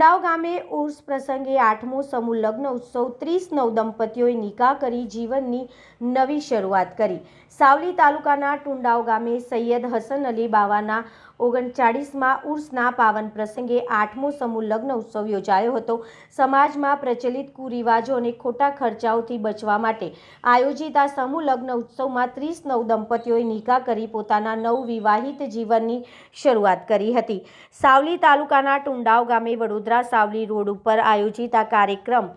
ટુંડાવ ગામે ઉર્સ પ્રસંગે આઠમો સમૂહ લગ્ન ઉત્સવ ત્રીસ નવ દંપતીઓએ નિકાહ કરી જીવનની નવી શરૂઆત કરી. સાવલી તાલુકાના ટુંડાવ ગામે સૈયદ હસન અલી બાવાના ઓગણચાળીસમાં ઉર્સના પાવન પ્રસંગે આઠમો સમૂહ લગ્ન ઉત્સવ યોજાયો હતો. સમાજમાં પ્રચલિત કુરિવાજો અને ખોટા ખર્ચાઓથી બચવા માટે આયોજિત આ સમૂહ લગ્ન ઉત્સવમાં ત્રીસ નવ દંપતીઓએ નિકાહ કરી પોતાના નવવિવાહિત જીવનની શરૂઆત કરી હતી. સાવલી તાલુકાના ટુંડાવ ગામે વડોદરા સાવલી રોડ ઉપર આયોજિત આ કાર્યક્રમ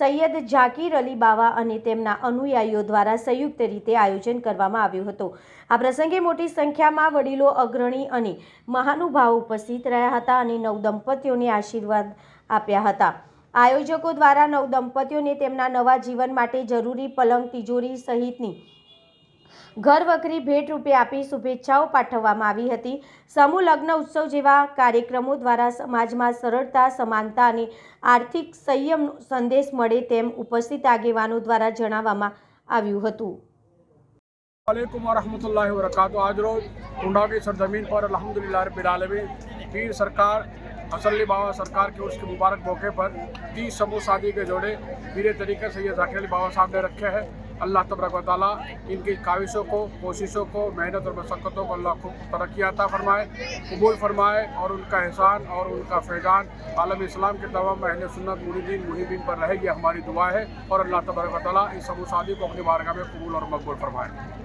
સૈયદ ઝાકીર અલી બાવા અને તેમના અનુયાયીઓ દ્વારા સંયુક્ત રીતે આયોજન કરવામાં આવ્યું હતું. આ પ્રસંગે મોટી સંખ્યામાં વડીલો, અગ્રણી અને મહાનુભાવો ઉપસ્થિત રહ્યા હતા અને નવ દંપતીઓને આશીર્વાદ આપ્યા હતા. આયોજકો દ્વારા નવ દંપતીઓને તેમના નવા જીવન માટે જરૂરી પલંગ, તિજોરી સહિતની ઘર વખરી ભેટ રૂપે આપી શુભેચ્છાઓ પાઠવવામાં આવી હતી સમૂહ લગ્ન ઉત્સવ જેવા કાર્યક્રમો દ્વારા સમાજમાં સરળતા સમાનતા અને આર્થિક સંયમનો સંદેશ મળે તેમ ઉપસ્થિત આગેવાનો દ્વારા જણાવવામાં આવ્યું હતું वालेकुम वरहमतुल्लाहि वबरकातुहू आज रोज टुंडा की सरजमीन पर अल्हम्दुलिल्लाह रब्बिल आलमीन पीर सरकार असली बाबा सरकार के उसके मुबारक मौके पर तीस समूह शादी के जोड़े पीरे तरीके से ये जाकिर अली बाबा साहब ने रखे हैं अल्लाह तबरक वाली इनकी काविशों को, कोशिशों को, मेहनत और मशक्क़तों को अल्लाह खूब तरक्की आता फरमाए, कबूल फरमाए और उनका एहसान और उनका फैजान आलम इस्लाम के तमाम अहल सुन्नत, मुरीदीन मुहिदीन पर रहेगी। हमारी दुआ है और अल्लाह तबरक वाली इस समूह शादी को अपनी बारगाह में कबूल और मकबूल फरमाए।